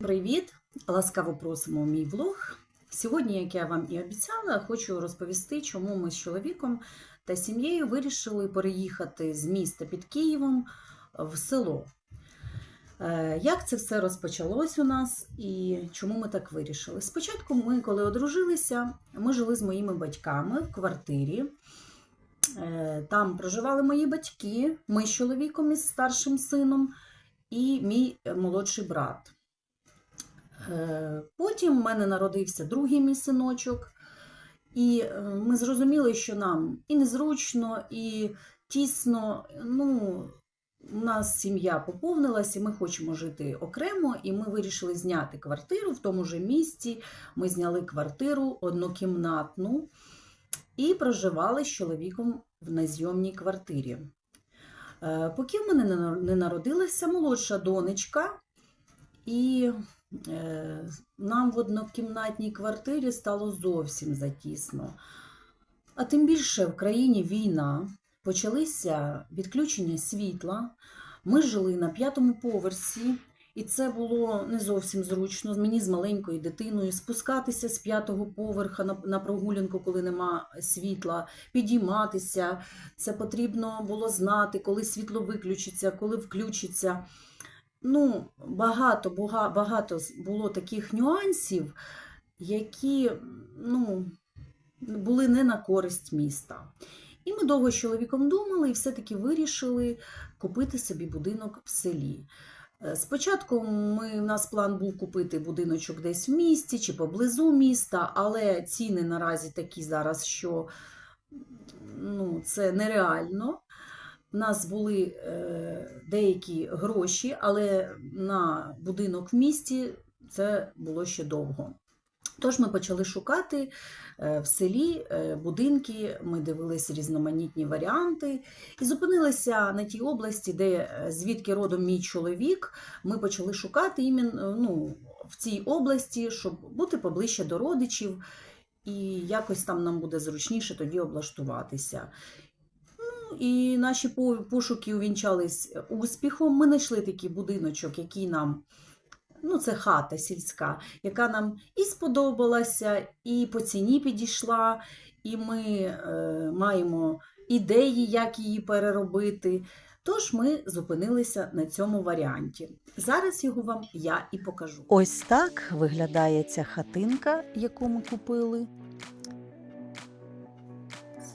Привіт! Ласкаво просимо в мій влог. Сьогодні, як я вам і обіцяла, хочу розповісти, чому ми з чоловіком та сім'єю вирішили переїхати з міста під Києвом в село. Е, Як це все розпочалось у нас і чому ми так вирішили? Спочатку ми, коли одружилися, ми жили з моїми батьками в квартирі. Е, Там проживали мої батьки, ми з чоловіком із старшим сином і мій молодший брат. Е, Потім в мене народився другий мій синочок, і е, ми зрозуміли, що нам і незручно, і тісно. Ну, у нас сім'я поповнилась, і ми хочемо жити окремо, і ми вирішили зняти квартиру в тому ж місті. Ми зняли квартиру однокімнатну і проживали з чоловіком в незйомній квартирі. Е, Поки в мене не народилася молодша донечка, і нам в однокімнатній квартирі стало зовсім затісно. А тим більше в країні війна, почалися відключення світла. Ми жили на п'ятому поверсі, і це було не зовсім зручно. Мені з маленькою дитиною спускатися з п'ятого поверха на, на прогулянку, коли нема світла, підійматися. Це потрібно було знати, коли світло виключиться, коли включиться. Ну, багато, багато було таких нюансів, які ну, були не на користь міста. І ми довго з чоловіком думали і все-таки вирішили купити собі будинок в селі. Е, Спочатку ми, у нас план був купити будиночок десь в місті чи поблизу міста, але ціни наразі такі зараз, що ну, це нереально. У нас були е, деякі гроші, але на будинок в місті це було ще довго. Тож ми почали шукати е, в селі е, будинки, ми дивилися різноманітні варіанти і зупинилися на тій області, де звідки родом мій чоловік. Ми почали шукати іменно ну, в цій області, щоб бути поближче до родичів, і якось там нам буде зручніше тоді облаштуватися. І наші пошуки увінчались успіхом. Ми знайшли такий будиночок, який нам, ну, це хата сільська, яка нам і сподобалася, і по ціні підійшла, і ми е, маємо ідеї, як її переробити. Тож ми зупинилися на цьому варіанті. Зараз його вам я і покажу. Ось так виглядає ця хатинка, яку ми купили.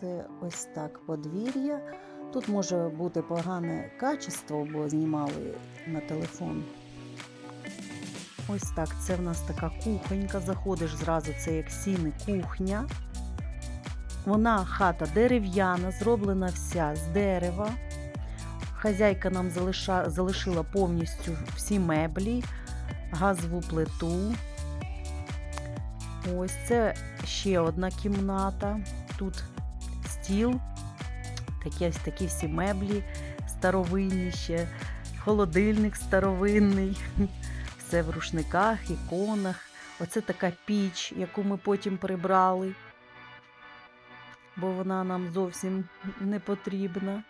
Це ось так подвір'я. Тут може бути погане качество, бо знімали на телефон. Ось так, це в нас така кухонька. Заходиш зразу, це як сіни кухня. Вона хата дерев'яна, зроблена вся з дерева. Хазяйка нам залиша, залишила повністю всі меблі, газову плиту. Ось це ще одна кімната. Тут стіл, такі, ось такі всі меблі старовинні ще, холодильник старовинний, все в рушниках, іконах. Оце така піч, яку ми потім прибрали, бо вона нам зовсім не потрібна.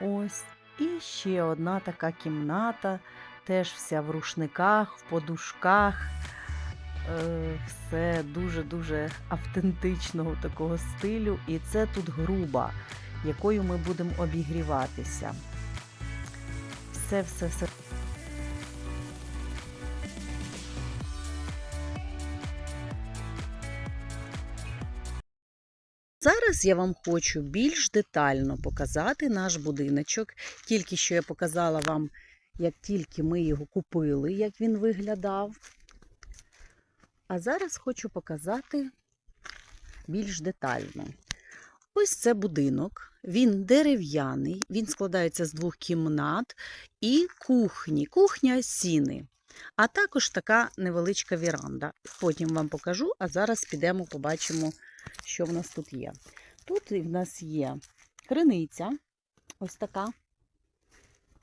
Ось. І ще одна така кімната, теж вся в рушниках, в подушках. Е, Все дуже-дуже автентичного такого стилю. І це тут груба, якою ми будемо обігріватися. Все, все, все. Зараз я вам хочу більш детально показати наш будиночок. Тільки що я показала вам, як тільки ми його купили, як він виглядав. А зараз хочу показати більш детально. Ось це будинок. Він дерев'яний, він складається з двох кімнат і кухні. Кухня сіни. А також така невеличка віранда. Потім вам покажу, а зараз підемо побачимо, що в нас тут є. Тут в нас є криниця, ось така.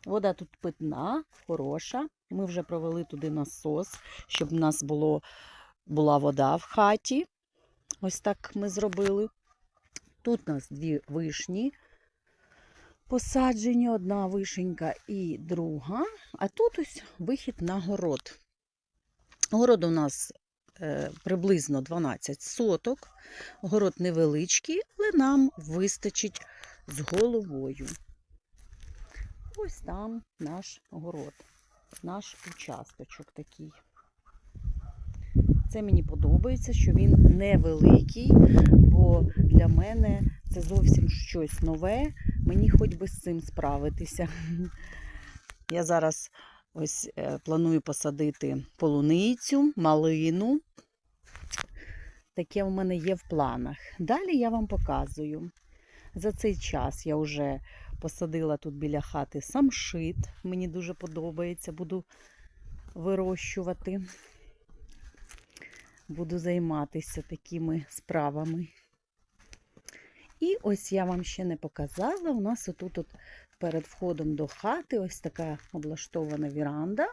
Вода тут питна, хороша. Ми вже провели туди насос, щоб в нас було, була вода в хаті. Ось так ми зробили. Тут у нас дві вишні посаджені, одна вишенька і друга. А тут ось вихід на город. Город у нас е, приблизно 12 соток. Город невеличкий, але нам вистачить з головою. Ось там наш город, наш участочок такий. Це мені подобається, що він невеликий, бо для мене це зовсім щось нове. Мені хоч би з цим справитися. Я зараз ось е, планую посадити полуницю, малину. Таке в мене є в планах. Далі я вам показую. За цей час я вже посадила тут біля хати самшит. Мені дуже подобається, буду вирощувати. Буду займатися такими справами. І ось я вам ще не показала. У нас отут от перед входом до хати ось така облаштована віранда.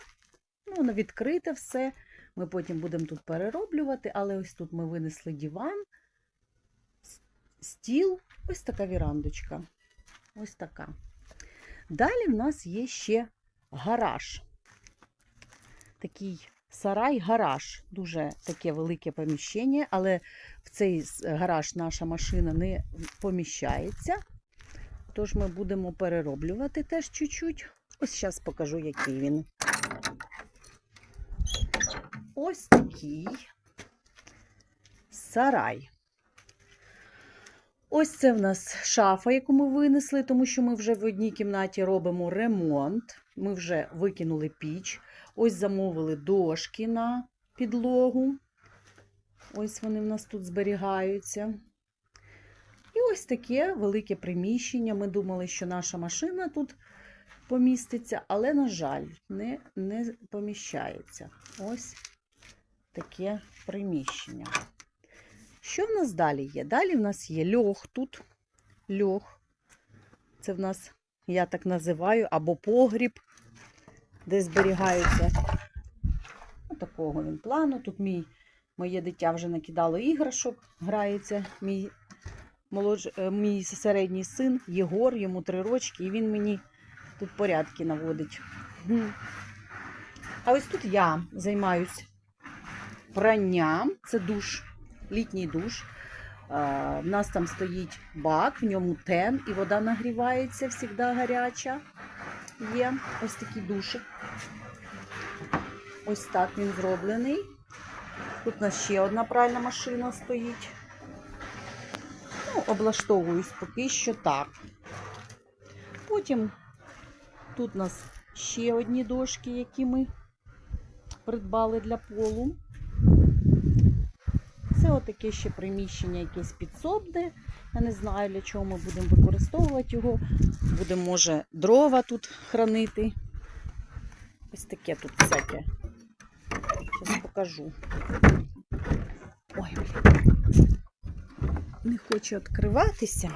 Ну, воно відкрите все. Ми потім будемо тут перероблювати, але ось тут ми винесли диван, стіл, ось така вірандочка. Ось така. Далі в нас є ще гараж. Такий сарай-гараж. Дуже таке велике поміщення, але в цей гараж наша машина не поміщається. Тож ми будемо перероблювати теж чуть-чуть. Ось зараз покажу, який він. Ось такий сарай. Ось це в нас шафа, яку ми винесли, тому що ми вже в одній кімнаті робимо ремонт. Ми вже викинули піч. Ось замовили дошки на підлогу. Ось вони в нас тут зберігаються. І ось таке велике приміщення. Ми думали, що наша машина тут поміститься, але, на жаль, не, не поміщається. Ось таке приміщення. Що в нас далі є? Далі в нас є льох тут. Льох. Це в нас, я так називаю, або погріб, де зберігаються. Такого він плану. Тут мій, моє дитя вже накидало іграшок, грається мій, молодж... е, мій середній син Єгор, йому три рочки, і він мені тут порядки наводить. А ось тут я займаюсь пранням. Це душ, літній душ. У нас там стоїть бак, в ньому тен, і вода нагрівається, завжди гаряча. Є ось такий душик. Ось так він зроблений. Тут у нас ще одна пральна машина стоїть. Ну, облаштовуюсь поки що так. Потім тут у нас ще одні дошки, які ми придбали для полу. Це отаке ще приміщення якесь підсобне. Я не знаю, для чого ми будемо використовувати його. Будемо, може, дрова тут хранити. Ось таке тут всяке. Зараз покажу. Ой, блін. Не хоче відкриватися.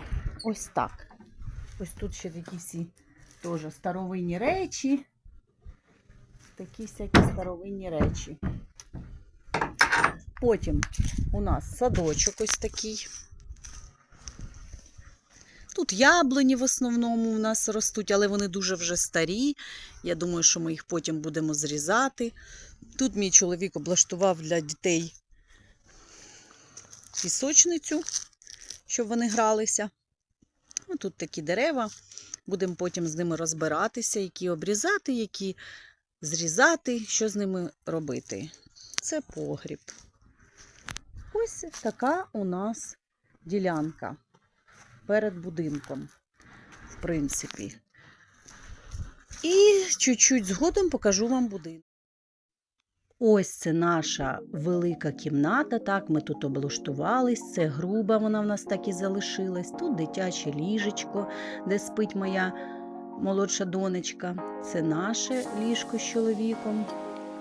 Ось так. Ось тут ще такі всі теж старовинні речі. Такі всякі старовинні речі. Потім у нас садочок ось такий. Тут яблуні в основному у нас ростуть, але вони дуже вже старі. Я думаю, що ми їх потім будемо зрізати. Тут мій чоловік облаштував для дітей пісочницю, щоб вони гралися. Ну, тут такі дерева. Будемо потім з ними розбиратися, які обрізати, які зрізати, що з ними робити. Це погріб. Ось така у нас ділянка перед будинком, в принципі. І чуть-чуть згодом покажу вам будинок. Ось це наша велика кімната. Так, ми тут облаштувались. Це груба, вона в нас так і залишилась. Тут дитяче ліжечко, де спить моя молодша донечка. Це наше ліжко з чоловіком.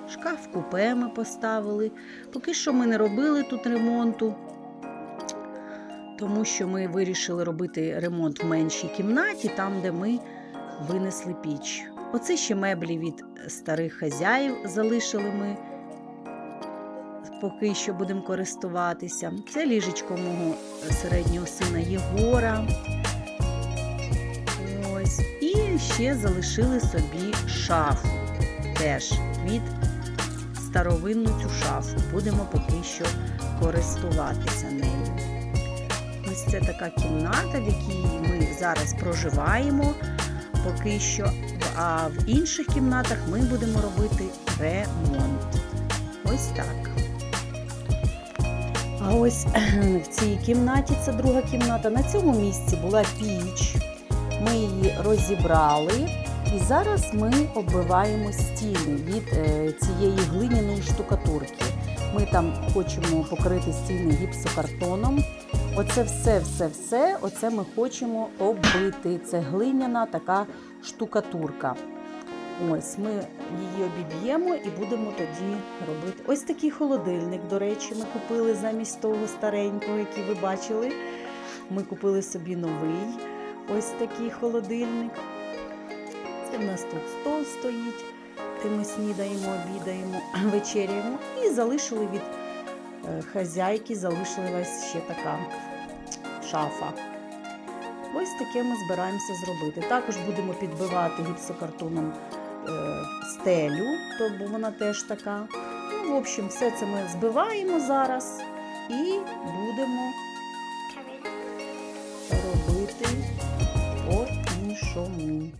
Шкаф купе ми поставили. Поки що ми не робили тут ремонту, тому що ми вирішили робити ремонт в меншій кімнаті, там, де ми винесли піч. Оце ще меблі від старих хазяїв залишили ми. Поки що будемо користуватися. Це ліжечко мого середнього сина Єгора. Ось. І ще залишили собі шафу. Теж від старовинну цю шафу. Будемо поки що користуватися нею. Ось це така кімната, в якій ми зараз проживаємо поки що. А в інших кімнатах ми будемо робити ремонт. Ось так. А ось в цій кімнаті, це друга кімната, на цьому місці була піч. Ми її розібрали. І зараз ми оббиваємо стіни від е, цієї глиняної штукатурки. Ми там хочемо покрити стіни гіпсокартоном. Оце все, все, все, оце ми хочемо оббити. Це глиняна така штукатурка. Ось ми її обіб'ємо і будемо тоді робити. Ось такий холодильник, до речі, ми купили замість того старенького, який ви бачили. Ми купили собі новий ось такий холодильник. Це в нас тут стол стоїть, де ми снідаємо, обідаємо, вечеряємо. І залишили від хазяйки, залишилась ще така шафа. Ось таке ми збираємося зробити. Також будемо підбивати гіпсокартоном е, стелю, то бо вона теж така. Ну, в общем, все це ми збиваємо зараз і будемо робити по-іншому.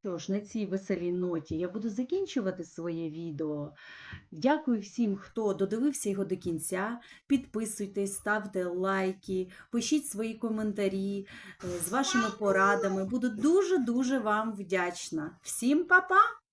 Що ж, на цій веселій ноті я буду закінчувати своє відео. Дякую всім, хто додивився його до кінця. Підписуйтесь, ставте лайки, пишіть свої коментарі е, з вашими порадами. Буду дуже-дуже вам вдячна. Всім па-па!